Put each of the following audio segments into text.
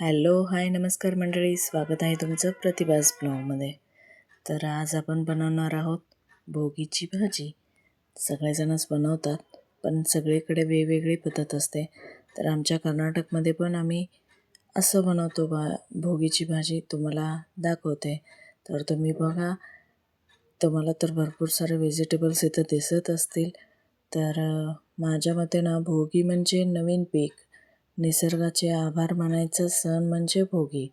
Hello hi नमस्कार मंडळी. स्वागत आहे तुमचं प्रतिभास ब्लॉगमध्ये. तर आज आपण बनवणार आहोत भोगीची भाजी. सगळेजणच बनवतात पण सगळीकडे वेगवेगळी पद्धत असते. तर आमच्या कर्नाटकमध्ये पण आम्ही असं बनवतो बा भोगीची भाजी. तुम्हाला दाखवते. तर तुम्ही बघा तुम्हाला तर भरपूर सारे व्हेजिटेबल्स इथं दिसत असतील. तर माझ्या मते ना भोगी म्हणजे नवीन पीक. निसर्गाचे आभार मानायचा सण म्हणजे भोगी.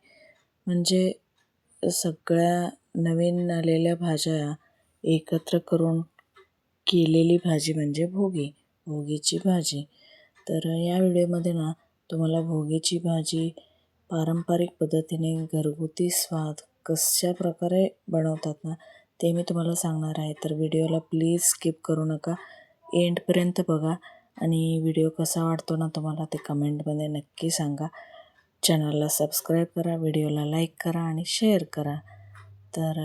म्हणजे सगळ्या नवीन आलेल्या भाज्या एकत्र करून केलेली भाजी म्हणजे भोगी भोगीची भाजी. तर या व्हिडिओमध्ये ना तुम्हाला भोगीची भाजी पारंपरिक पद्धतीने घरगुती स्वाद कशा प्रकारे बनवतात ना ते मी तुम्हाला सांगणार आहे. तर व्हिडिओला प्लीज स्किप करू नका. एंडपर्यंत बघा. आणि व्हिडिओ कसा वाटतो ना तुम्हाला ते कमेंटमध्ये नक्की सांगा. चॅनलला सबस्क्राईब करा व्हिडिओला लाईक करा आणि शेअर करा. तर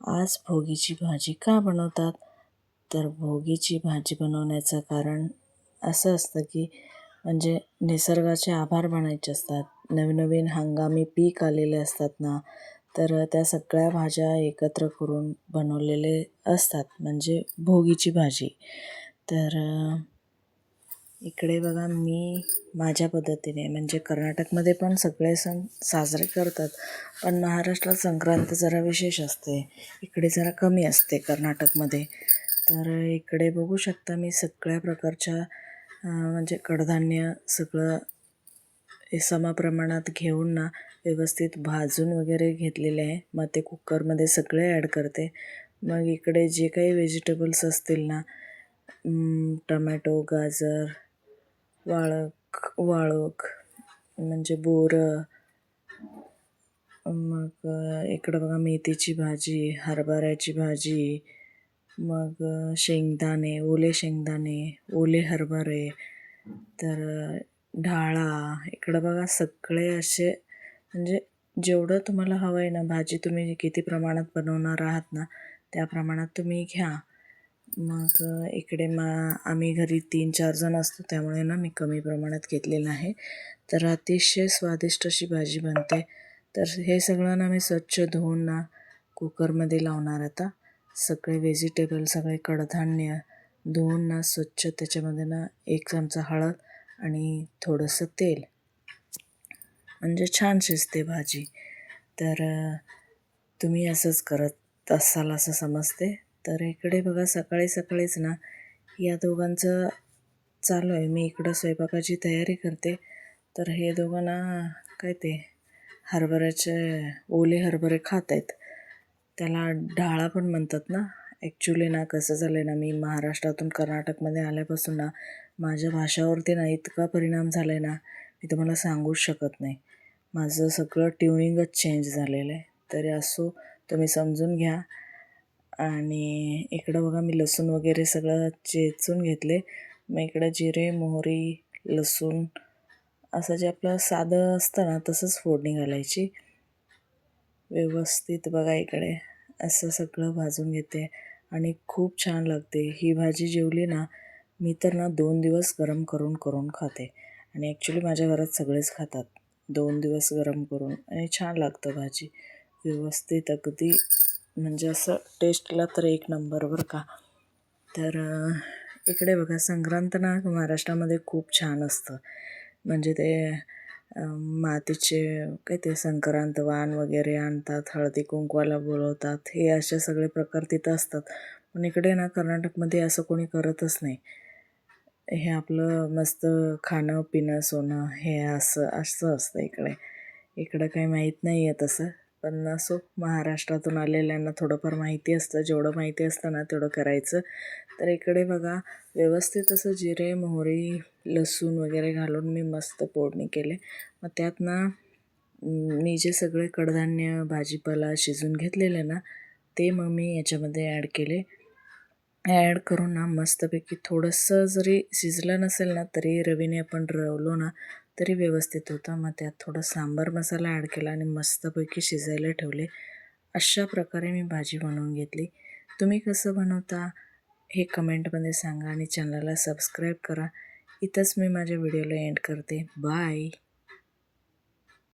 आज भोगीची भाजी का बनवतात? तर भोगीची भाजी बनवण्याचं कारण असं असतं की म्हणजे निसर्गाचे आभार मानायचे असतात. नवीन नवीन हंगामी पीक आलेले असतात ना तर त्या सगळ्या भाज्या एकत्र करून बनवलेले असतात. म्हणजे भोगीची भाजी. तर इकडे बघा मी माझ्या पद्धतीने म्हणजे कर्नाटकमध्ये पण सगळे सण साजरे करतात पण महाराष्ट्रात संक्रांत जरा विशेष असते. इकडे जरा कमी असते कर्नाटकमध्ये. तर इकडे बघू शकता मी सगळ्या प्रकारच्या म्हणजे कडधान्य सगळं हे समप्रमाणात घेऊन ना व्यवस्थित भाजून वगैरे घेतलेले आहे. मग ते कुकरमध्ये सगळे ॲड करते. मग इकडे जे काही व्हेजिटेबल्स असतील ना टमॅटो गाजर वाळक वाळूक म्हणजे बोरं मग इकडं बघा मेथीची भाजी हरभऱ्याची भाजी मग शेंगदाणे ओले शेंगदाणे ओले हरभरे तर ढाळा इकडं बघा सगळे असे म्हणजे जेवढं तुम्हाला हवं आहे ना भाजी तुम्ही किती प्रमाणात बनवणार आहात ना त्या प्रमाणात तुम्ही घ्या. मग इकडे मा आम्ही घरी तीन चार जण असतो त्यामुळे ना मी कमी प्रमाणात घेतलेलं आहे. तर अतिशय स्वादिष्ट अशी भाजी बनते. तर हे सगळं ना मी स्वच्छ धुवून ना कुकरमध्ये लावणार आता. सगळे व्हेजिटेबल सगळे कडधान्य धुवून ना स्वच्छ त्याच्यामध्ये ना एक चमचा हळद आणि थोडंसं तेल. म्हणजे छान शिजते भाजी. तर तुम्ही असंच करत असाल असं समजते. तर इकडे बघा सकाळी सकाळीच ना या दोघांचं चालू आहे. मी इकडं स्वयंपाकाची तयारी करते. तर हे दोघं ना काय ते हरभऱ्याचे ओले हरभरे खात आहेत. त्याला ढाळा पण म्हणतात ना. ॲक्च्युली ना कसं झालं आहे ना मी महाराष्ट्रातून कर्नाटकमध्ये आल्यापासून ना माझ्या भाषावरती ना इतका परिणाम झाला आहे ना मी तुम्हाला सांगूच शकत नाही. माझं सगळं ट्युनिंगच चेंज झालेलं आहे. तरी असो तुम्ही समजून घ्या. आणि इकडं बघा मी लसूण वगैरे सगळं चेचून घेतले. मग इकडं जिरे मोहरी लसूण असं जे आपलं साधं असतं ना तसंच फोडणी घालायची. व्यवस्थित बघा इकडे असं सगळं भाजून घेते. आणि खूप छान लागते. ही भाजी जेवली ना मी तर ना दोन दिवस गरम करून करून खाते. आणि ॲक्च्युली माझ्या घरात सगळेच खातात. दोन दिवस गरम करून. आणि छान लागतं भाजी. व्यवस्थित अगदी म्हणजे असं टेस्टला तर एक नंबर बरं का. तर इकडे बघा संक्रांत ना महाराष्ट्रामध्ये खूप छान असतं. म्हणजे ते मातीचे काय ते संक्रांत वाण वगैरे आणतात हळदी कुंकवाला बोलवतात हे असे सगळे प्रकार तिथं असतात. पण इकडे ना कर्नाटकमध्ये असं कोणी करतच नाही. हे आपलं मस्त खाणं पिणं सोनं हे असं असं असतं इकडे. इकडं काही माहीत नाही आहे तसं. पण असो महाराष्ट्रातून आलेल्यांना थोडंफार माहिती असतं जेवढं माहिती असतं ना तेवढं करायचं. तर इकडे बघा व्यवस्थित असं जिरे मोहरी लसूण वगैरे घालून मी मस्त फोडणी केले. मग त्यात ना मी जे सगळे कडधान्य भाजीपाला शिजून घेतलेले ना ते मग मी याच्यामध्ये ॲड केले. ॲड करून ना मस्तपैकी थोडंसं जरी शिजलं नसेल ना तरी रवीने आपण रवलो ना तरी व्यवस्थित होतं. मग त्यात थोडं सांबार मसाला ॲड केला आणि मस्तपैकी शिजायला ठेवले. अशा प्रकारे मी भाजी बनवून घेतली. तुम्ही कसं बनवता हे कमेंटमध्ये सांगा आणि चॅनलला सबस्क्राईब करा. इथंच मी माझ्या व्हिडिओला एंड करते. बाय!